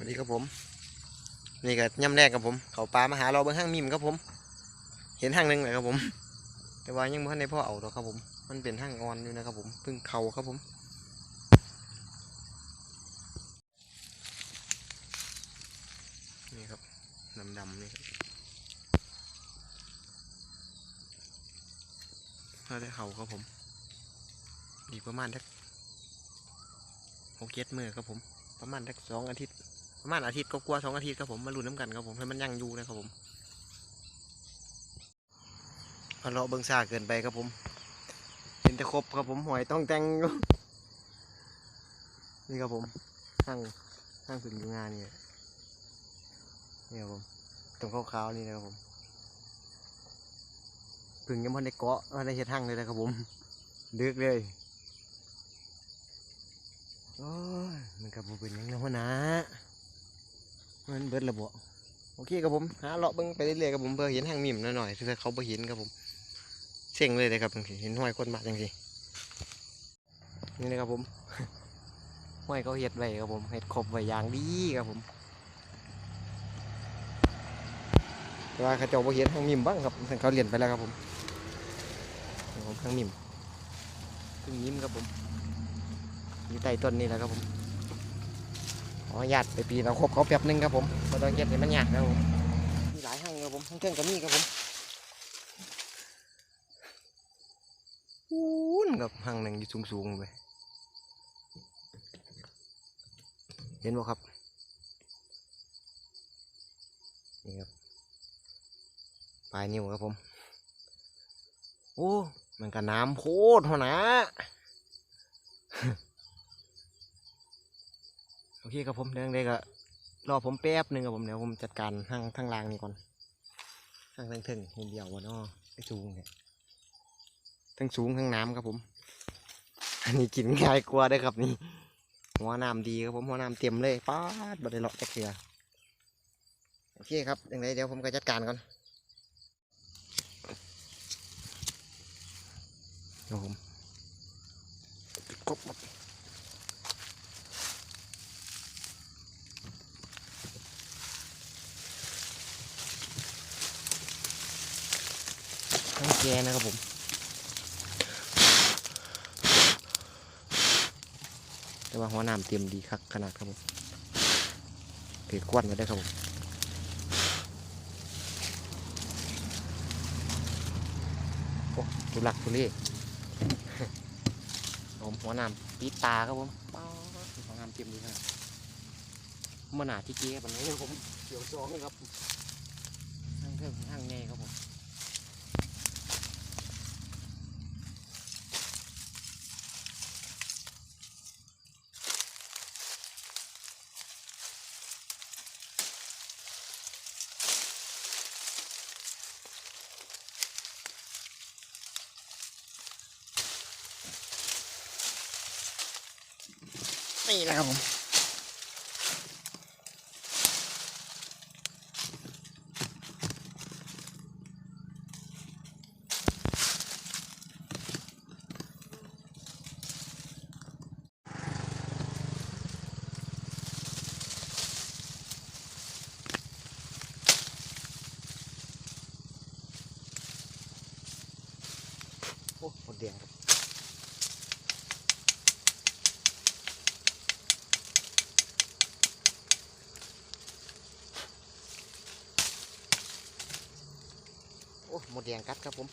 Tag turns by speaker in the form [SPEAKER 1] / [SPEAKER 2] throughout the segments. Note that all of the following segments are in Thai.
[SPEAKER 1] สวัสดีครับผม นี่ก็ย่ำแรกครับผม เขาปลามาหาเราเบิ้งห้างมิมครับผม เห็นห้างหนึ่งเลยครับผม แต่ว่ายังไม่ทันได้พ่อเอาหรอกครับผม มันเป็นห้างออนอยู่นะครับผมเพิ่งเขาครับผมนี่ครับดำดำๆนี่ครับถ้าได้เขาครับผม อีกประมาณสักหกเจ็ดมือครับผม ประมาณสักสองอาทิตย์ ประมาณอาทิตย์ก็กลัวสองอาทิตย์ครับผมมาลุ้นน้ำกันครับผมให้มันยังอยู่นะครับผมเอาเลาะเบิ้งซ่าเกินไปครับผมเห็นต่ครบครับผมหอยต้องแต่งนี่ครับผมข้างข้างสุดอยู่งานนี่นี่ครับผมตรงขาวๆนี่นะครับผมพึ่งยังพันได้เกาะพันได้เห็ดหั่งเลยนะครับผมดึกเลยโอ้ยมันกับเป็นยังนะวะนะ มันเบิดระบบโอเคครับผมหาเลาะเบิ้งไปเรื่อยๆครับผมเพื่อเห็นหางมิมหน่อยๆถ้าเขาไ่เห็นครับผมเซ็งเลยเลยครับบางทีเห็นห้อยคนบาดจังสินี่นะครับผมห้อยเขาเห็ดไว้ครับผมเห็ดครบไว้อย่างดีครับผมแต่ว่าเขาเจ้าบ่เห็นหางมิมบ้างครับเขาเรียนไปแล้วครับผมผมหางมิมเพิ่งยิ้มครับผมอยู่ใต้ต้นนี่แหละครับผม ขออญาตไปปีนเอาครบเขาแป๊บนึงครับผมมาต้องเก็บให้มันยากครับผมมีหลายห้างครับผมห้งเครื่องก็มีครับผมอู้นครับห้างหนึ่งอยู่สูงๆไปเห็นบ่ครับนี่ครับปลายนิ้วครับผมโอ้มันก็น้ำโคตรหัวนะ เคครับผมเดี๋ยวเด็กก็รอผมแป๊บหนึ่งครับผมเดี๋ยวผมจัดการทางทางล่างนี่ก่อนทางทางถึงเห็นเดียววะเนาะไอ้สูงเนี่ยทั้งสูงทั้งน้ำครับผม อันนี้กินง่ายกว่าเด้ครับนี่หัวน้ำดีครับผมหัวน้ำเต็มเลยป๊าดบัได้เลาะจักเถื่อโอเคครับอย่างไรเดี๋ยวผมก็จัดการก่อนครับผมกบ หมดทั้งแกนะครับผมแต่ว่าหัวน้ำเตรียมดีคักขนาดครับผมถือกวนมาได้ครับผมโอ้ทุลักทุเลผมหัวน้ำปีดตาครับผมป๊าดหัวน้ำเตรียมดีขนาดมันหนาที่เก๊ปันนี้ครับผมเดี๋ยวจองเลยครับห้างเพิ่มห้างแน่ครับผม นี่นะครับผมโอ้หมดแดงครับ หมดแดงกัดครับผม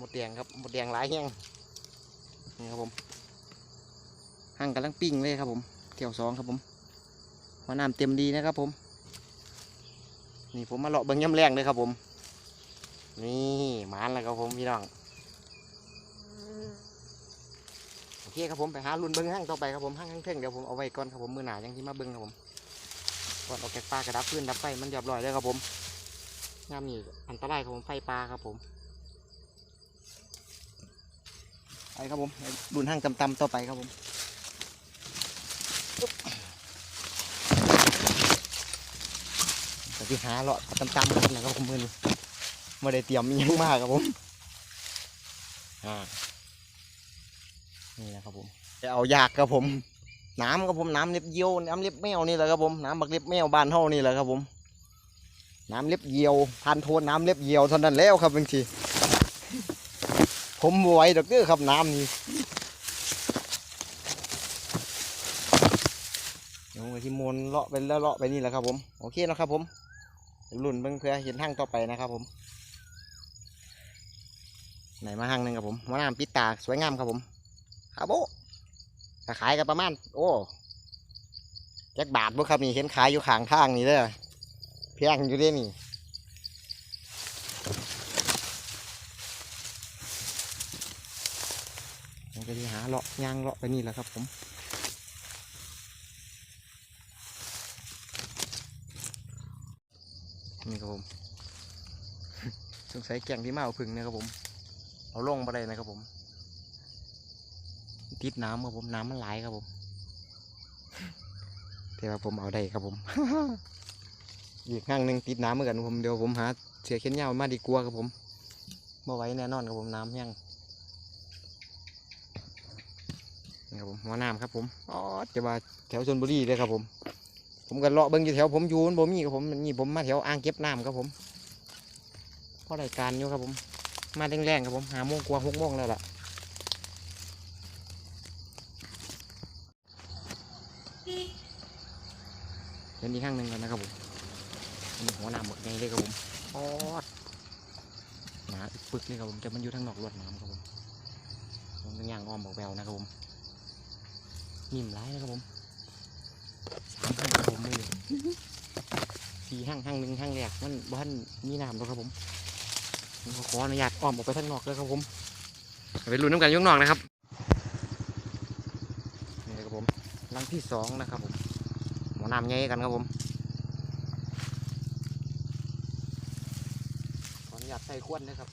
[SPEAKER 1] หมดแดงครับหมดแดงหลายแห้งนี่ครับผมหั่งกำลังปิ้งเลยครับผมเที่ยวสองครับผมหัวน้ำเต็มดีนะครับผม นี่ผมมาเลาะเบิ้งย่ำแรงเลยครับผม นี่หมานแล้วครับผมพี่น้องโอเคครับผมไปหารุ่นเบิ้งห้างต่อไปครับผมห้างห้างเท่งเดี๋ยวผมเอาไว้ก่อนครับผมมือหนายังที่มาเบิ้งครับผม ก่อนออกจากปลากระดับพื้นดับไฟมันเรียบร้อยเลยครับผมยามนี้อันตรายครับผมไฟปลาครับผมไปครับผมรุ่นห้างตำๆต่อไปครับผมแต่ที่หาเลาะตำๆกันนะครับผมมือนไม่ได้เตรียมยังมากครับผมอ่านี่นะครับผมจะเอายากครับผม น้ำครับผมน้ำเล็บเยียวน้ำเล็บแมวนี่แหละครับผมน้ำบักเล็บแมวบ้านเฮานี่แหละครับผมน้ำเล็บเยียวพันโทนน้ำเล็บเยียวเท่านั้นแล้วครับบางทีผมบไหวยดอกเด้อครับน้ำนี่เดี๋ยวที่มนเลาะไปแล้วเลาะไปนี่แหละครับผมโอเคนะครับผมรุ่นเบิ่งเพื่อเห็นทางต่อไปนะครับผมไหนมาห้างหนึ่งครับผมหัวน้ำปิดตาสวยงามครับผมครับโบ ขายกันประมาณ โอ้แจ็คบาทบ่ครับนี่เห็นขายอยู่ข้างทางนี่เด้อเพียงอยู่เด้นี่ผมก็ที่หาเลาะย่างเลาะไปนี่แหละครับผมนี่ครับผมสงสัยแกงที่มาเอาพึ่งนะครับผม เอาลงมาได้นะครับผม ติดน้ำครับผมน้ำมันไหลครับผมแต่ว่าผมเอาได้ครับผมอีกข้างหนึ่งติดน้ำเหมือนกันผมเดี๋ยวผมหาเสือเข็นยาวมาดีกว่าครับผมมาไว้แน่นอนครับผมน้ำแห้งนี่ครับผมหัวน้ำครับผมอ๋อจะมาแถวชนบุรีเลยครับผม ผมก็เลาะเบิ่งอยู่แถวผมอยู่บ่มีครับผมนี่ผมมาแถวอ่างเก็บน้ำครับผมพอรายการอยู่ครับผม มาแรงๆครับผมหาโมงกว่าหกโมงแล้วล่ะ เดี๋ยวอีกข้างหนึ่งกันนะครับผมอันนี้หัวหน้ำหมดไงเลยครับผมปอดหนาอึกปึกเลยครับผมจะมันอยู่ทางนอกรวดน้ำครับผมผมต้องย่างอ้อมบอกแววนะครับผมนิ่มร้ายนะครับผมสามห้างครับผมมือสี่ห้างห้างหนึ่งห้างแรกมันบ้านมีน้ำแล้วครับผมผมขออนุญาตอ้อมออกไปทางนอกเลยครับผมไปลุ้นน้ำกันยุ่งนอกนะครับนี่ครับผมลังที่สองนะครับผม น้ำใหญ่กันครับผมขออนุญาตใส่ขวดนะครับ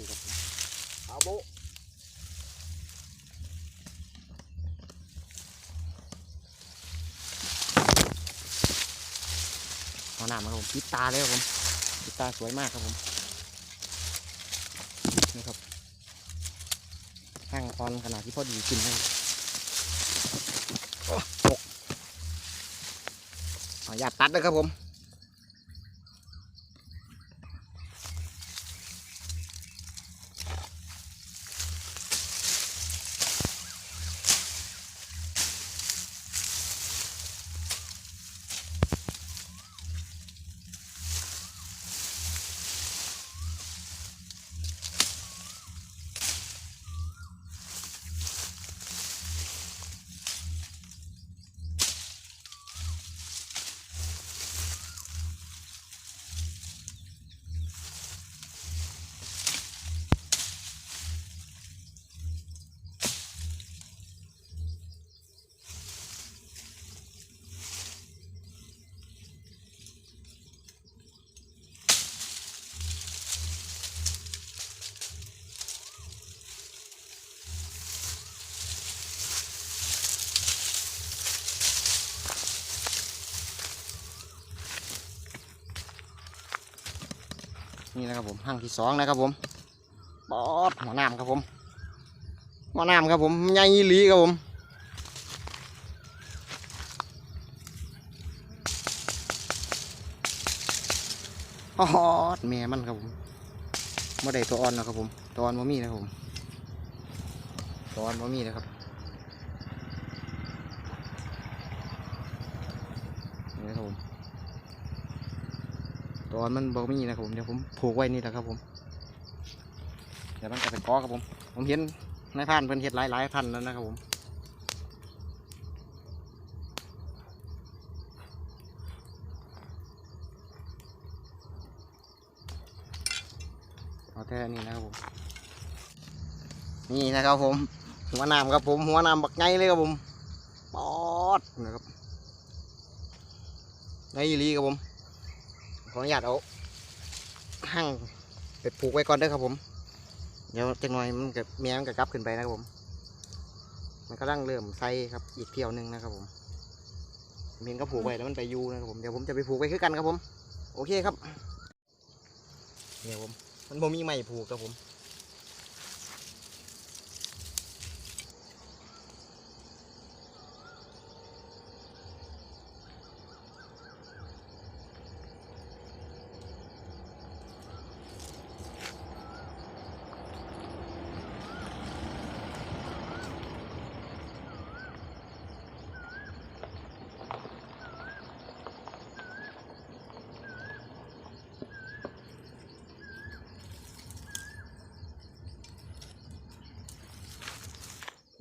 [SPEAKER 1] นี่ครับเอาโบะหมอน้ำครับผมปิดตาเลยครับผมปิดตาสวยมากครับผมนี่ครับห้างออนขนาดที่พอดีกินนะครับโอ้หกขออนุญาตตัดเลยครับผม นี่นะครับผมห้างที่สองนะครับผมบอสหัวน้ำครับผมหัวน้ำครับผมใหญ่อีหลีครับผมบอสแม่มันครับผมไม่ได้ตัวอ่อนนะครับผมตัวอ่อนบ่มีนะครับผมตัวอ่อนบ่มีนะครับนี่นะครับผม ตอนมันบอกมีนะครับผมเดี๋ยวผมผูกไว้นี่แหละครับผมเดี๋ยวมันกระเป็นกอครับผม ผมเห็นนายพันเพิ่นเห็ดหลายหลายพันแล้วนะครับผมเอาแค่นี้นะครับผม นี่นะครับผม หัวน้ำครับผม หัวน้ำบักไงเลยครับผม ปอดนะครับในอีหลีครับผม ขออนุญาตเอาหั่งไปผูกไว้ก่อนเด้อครับผม เดี๋ยวจังหน่อยมันกับแมวมันกับกลับขึ้นไปนะครับผม มันก็ร่างเริ่มใส่ครับอีกเที่ยวหนึงนะครับผมผมเห็นก็ผูกไว้แล้วมันไปยูนะครับผม เดี๋ยวผมจะไปผูกไว้คือกันครับผม โอเคครับ เนี่ยผม มันผมมีไม้ผูกครับผม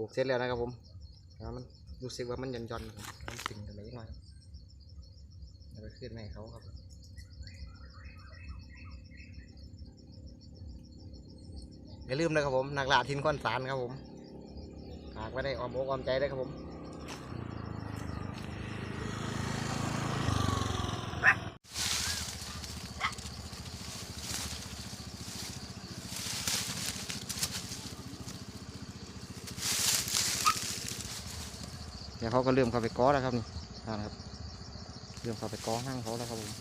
[SPEAKER 1] ผูกเสร็จแล้วนะครับผมแล้วมันรู้สึกว่ามันหย่อนๆครับมันตึงกันไปนิดหน่อยเอาไปขึ้นมาให้เขาครับอย่าลืมนะครับผมนักล่าทินก้อนสารครับผมหากไม่ได้ออมอกออมใจได้ครับผม เดี๋ยวเขาก็เริ่มเข้าไปก้อแล้วครับนี่นะครับ เริ่มเข้าไปก้อห้างเขาแล้วครับผม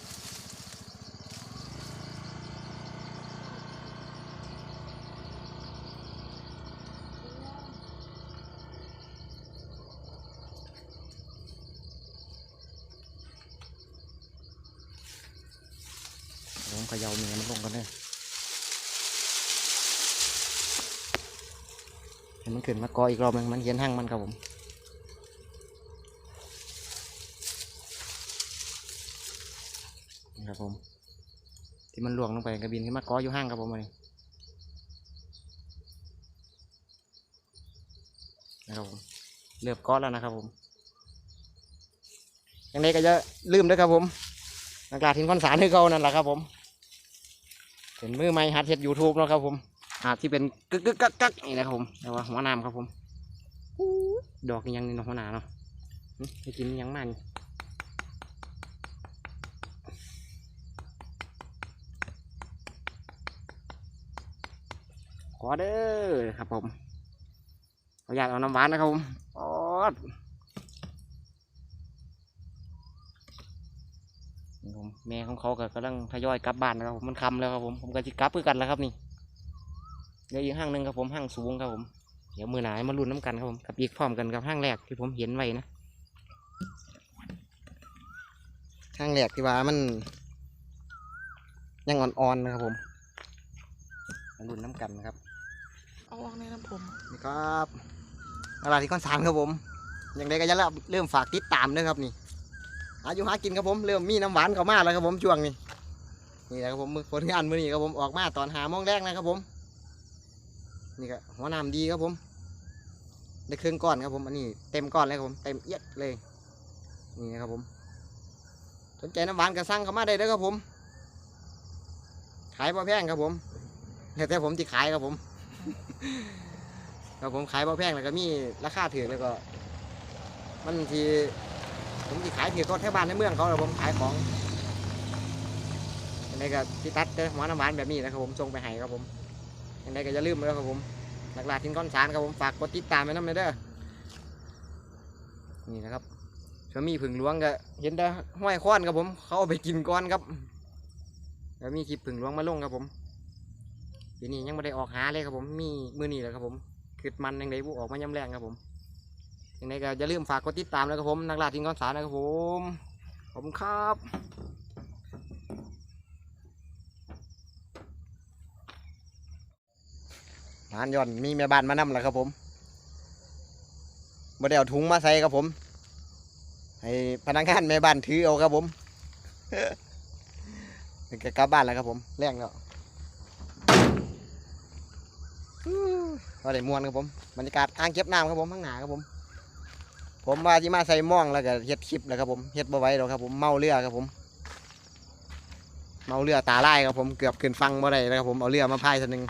[SPEAKER 1] ผมเขย่าเมียมันลงกันเลยเห็นมันขึ้นมากออีกรอบนึงมันเขียนหั่งมันครับผม ครับผม ที่มันหลวงลงไปกระบินขึ้นมาก้ออยู่ห้างครับผมอันนี้นะครับผมเลือบก้อนแล้วนะครับผมอย่างไรก็จะลืมด้วยครับผมนักลาทิ้นคอนสารที่เขานั่นแหละครับผมเป็นมือไม้ฮัดเฮ็ดยูทูบเนาะครับผมอาที่เป็นกึกกึกกักกักนี่นะครับผมแต่ว่าหัวน้ำครับผมดอกยังนี่เนาะหัวหน้าเนาะหึให้กินยังมัน ขอเด้อครับผมขออยากเอาน้ำหวานนะครับผมออดนี่ผมแม่ของเขาก็กำลังทยอยกลับบ้านนะครับผมมันคำแล้วครับผมผมก็จะกลับเพื่อกันแล้วครับนี่เดี๋ยวอีกห้างหนึ่งครับผมห้างสูงครับผมเดี๋ยวมือหนามาลุ้นน้ำกันครับผมกับอีกพร้อมกันกับห้างแรกที่ผมเห็นไว้นะห้างแรกที่ว่ามัน ยังอ่อนๆนะครับผมมาลุ้นน้ำกันนะครับ
[SPEAKER 2] เอาออกในน้ำผม
[SPEAKER 1] นี่ครับอะไรที่ก้อนสามครับผม อย่างไรก็จะเริ่มเริ่มฝากติดตามด้วยครับนี่หายู่หากินครับผมเริ่มมีน้ำหวานเข้ามาแล้วครับผมช่วงนี้นี่แหละครับผมผลงานมือนี้ครับผมออกมาตอนหาโมงแรกนะครับผม นี่ก็หัวน้ำดีครับผมได้ครึ่องก้อนครับผมอันนี้เต็มก้อนเลยครับผมเต็มเอียดเลย นี่นะครับผม สนใจน้ำหวานก็สั่งเข้ามาได้เด้อครับผม ขายบ่แพงครับผมแล้วแต่ผมที่ขายครับผม ครับผมขายบ่แพงแล้วก็มีราคาถือแล้วก็ มันทีผมที่ขายถือก็แค่บ้านในเมืองเขาแล้วผมขายของยังไงก็ที่ตัดเจอหัวน้ำหวานแบบนี้นะครับผมส่งไปให้ครับผมยังไงก็อย่าลืมเลยครับผมหลักลาทิ้งก้อนสารครับผมฝากกดติดตามไว้น้ำเลยเด้อนี่นะครับถ้ามีผึ่งหลวงก็เห็นแต่ห้อยค้อนครับผม เขาเอาไปกินก้อนครับแล้วมีคลิปผึ่งหลวงมาลงครับผม ทีนี้ยังไม่ได้ออกหาเลยครับผมมีมือนี่แหละครับผมคือมันยังไงบุออกมาย้ำแรงครับผมยังไงก็อย่าลืมฝากกดติดตามนะครับผมนักล่าทิ้งก้อนสารนะครับผมขอบคุณครับร้านย่อนมีแม่บ้านมานำแล้วครับผมบ่ได้เอาถุงมาใส่ครับผม ให้พนักงานแม่บ้านถือเอาครับผมก็กลับบ้านแล้วครับผมแรงแล้ว ก็ได้มวนครับผมบรรยากาศอ่างเก็บน้ำครับผมข้างหน้าครับผม ผมว่าที่มาใส่ม่องแล้วก็เฮ็ดคลิปแล้วครับผมเฮ็ดบ่ไว้หรอกครับผมเมาเรือครับผม เมาเรือตาลายครับผมเกือบขึ้นฟังบ่ได้แล้วครับผมเอาเรือมาพายทีนึง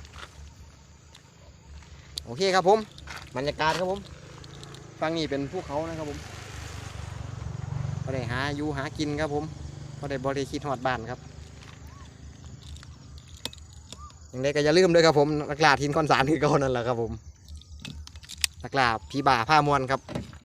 [SPEAKER 1] โอเคครับผมบรรยากาศครับผมฟังนี่เป็นภูเขานะครับผมก็ได้หาอยู่หากินครับผมพอได้บริคิดฮอดบ้านครับ อย่างไรก็อย่าลืมด้วยครับผมนักล่าทินคอนสารคือเก่านั่นแหละครับผมนักล่าผีบ่าผ้ามวนครับ